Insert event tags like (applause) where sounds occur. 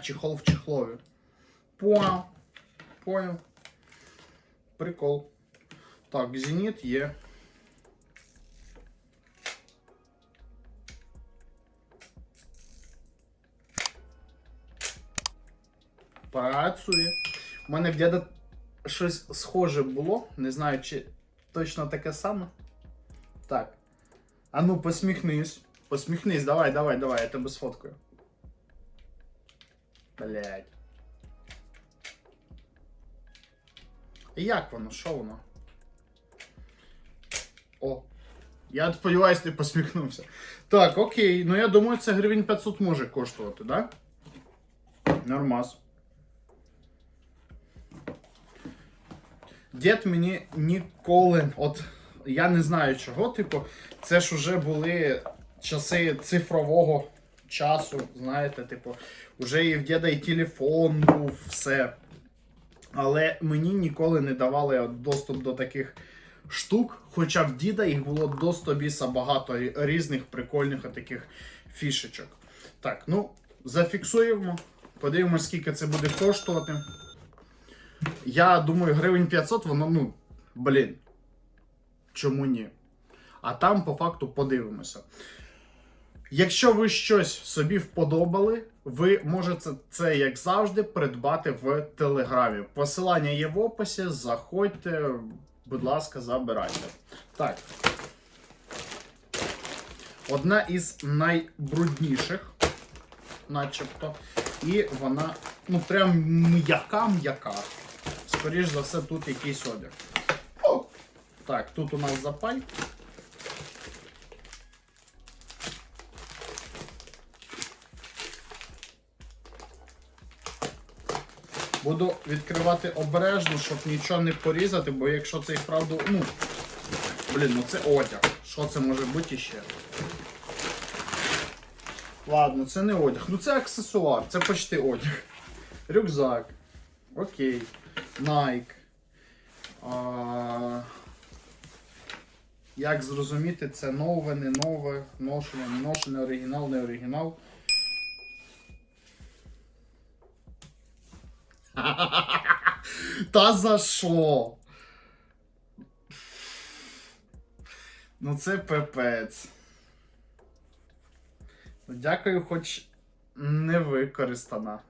чехол в чехлові. Понял. Понял. Прикол. Так, зеніт є. Працює. У мене в дяда щось схоже було. Не знаю, чи точно таке саме. Так. А ну, посміхнись. Посміхнись, давай, давай, давай, я тебе сфоткаю. Блять. Як воно? Що воно? О. Я сподіваюся, ти посміхнувся. Так, окей. Ну я думаю, це гривень 500 може коштувати, да? Нормас. Дід мені ніколи, от я не знаю чого, типу, це ж уже були часи цифрового часу, знаєте, типу, вже і в діда і телефон був, все. Але мені ніколи не давали доступ до таких штук, хоча в діда їх було до 100 багато різних прикольних таких фішечок. Так, ну, зафіксуємо, подивимось, скільки це буде коштувати. Я думаю, гривень 500, воно, ну, блін. Чому ні? А там по факту подивимося. Якщо ви щось собі вподобали, ви можете це, як завжди, придбати в Телеграмі. Посилання є в описі. Заходьте, будь ласка, забирайте. Так. Одна із найбрудніших, начебто. І вона, ну, прям м'яка-м'яка. Скоріш за все, тут якийсь одяг. Так, тут у нас запаль. Буду відкривати обережно, щоб нічого не порізати, бо якщо це і вправду. Ну. Блін, ну це одяг. Що це може бути ще? Ладно, це не одяг. Ну це аксесуар, це почти одяг. Рюкзак. Окей. Nike. А... Як зрозуміти, це нове, не нове, ношене, не ношене, оригінал, не оригінал. (laughs) Та за що? Ну це пепець. Дякую, хоч не використана.